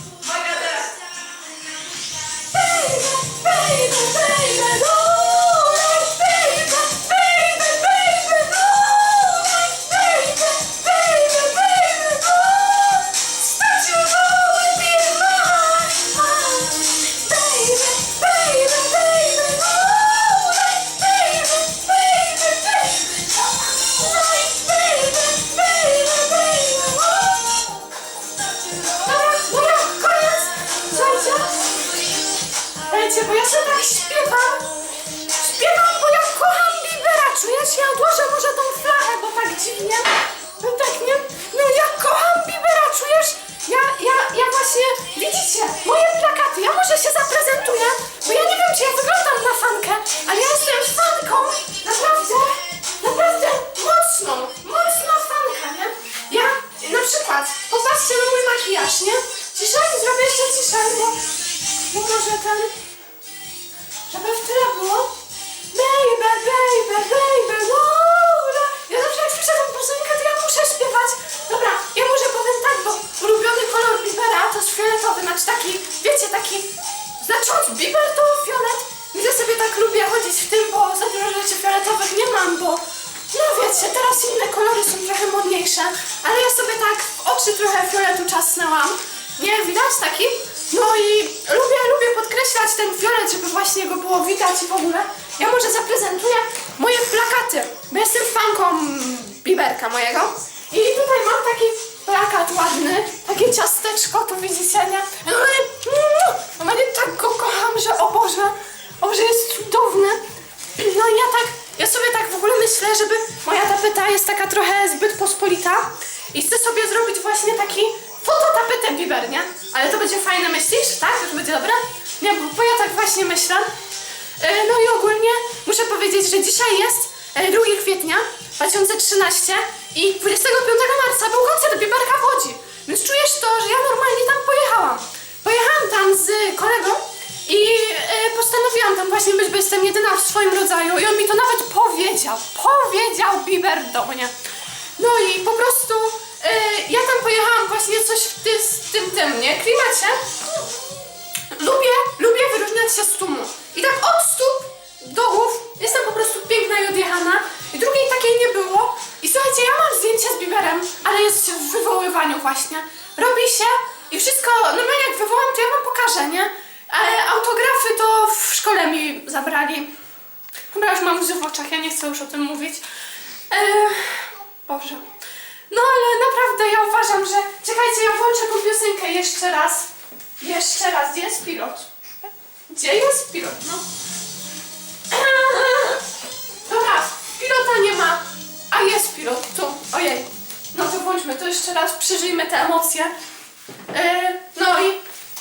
Uwaga teraz. Dobra, Słuchajcie, bo ja sobie tak śpiewam. Śpiewam, bo ja kocham Bibera. Czujesz? Ja odłożę może tą flachę, bo tak dziwnie. No tak nie. No ja kocham Bibera, czujesz? Ja, ja, ja właśnie, widzicie, moje plakaty, ja może się zaprezentuję, bo ja nie wiem, czy ja wyglądam na fankę, ale ja jestem fanką, naprawdę, naprawdę mocną, mocna fanka, nie? Ja, na przykład, popatrzcie na mój makijaż, nie? Ciszej, zrobię jeszcze ciszej, bo, bo może ten, znaczący. Biber to fiolet. Ja sobie tak lubię chodzić w tym, bo za dużo rzeczy fioletowych nie mam, bo no wiecie, teraz inne kolory są trochę modniejsze, ale ja sobie tak w oczy trochę fioletu czasnęłam. Nie, widać taki? No i lubię, lubię podkreślać ten fiolet, żeby właśnie go było widać i w ogóle. Ja może zaprezentuję moje plakaty, bo jestem fanką Biberka mojego. I tutaj mam taki plakat ładny, takie ciasteczko, tu widzicie, nie? No ale, no, ale tak go kocham, że o Boże, o Boże, jest cudowny. No i ja tak, ja sobie tak w ogóle myślę, żeby moja tapeta jest taka trochę zbyt pospolita i chcę sobie zrobić właśnie taki fototapetę Biber, nie? Ale to będzie fajne, myślisz? Tak? To będzie dobre? Nie, bo, ja tak właśnie myślę. E, No i ogólnie muszę powiedzieć, że dzisiaj jest e, 2 kwietnia 2013 i 25 marca był tam właśnie być, bo jestem jedyna w swoim rodzaju i on mi to nawet powiedział. Powiedział Biber do mnie. No i po prostu e, ja tam pojechałam właśnie coś w ty, z tym tym, nie? Klimacie. Lubię, lubię wyróżniać się z tłumu. I tak od stóp do głów jestem po prostu piękna i odjechana. I drugiej takiej nie było. I słuchajcie, ja mam zdjęcie z Biberem, ale jest w wywoływaniu właśnie. Robi się i wszystko, normalnie jak wywołam, to ja wam pokażę, nie? Ale autografy to w szkole mi zabrali. Chyba już mam łzy w oczach, ja nie chcę już o tym mówić. Eee, Boże. No ale naprawdę ja uważam, że... Czekajcie, ja włączę tą piosenkę jeszcze raz. Jeszcze raz. Gdzie jest pilot? Gdzie jest pilot? No. Dobra, pilota nie ma. A jest pilot, tu. Ojej. No to włączmy to jeszcze raz, przeżyjmy te emocje. Eee, no i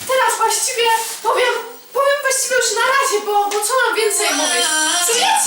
teraz właściwie powiem, na razie, bo, bo co mam więcej mówić? Co więcej?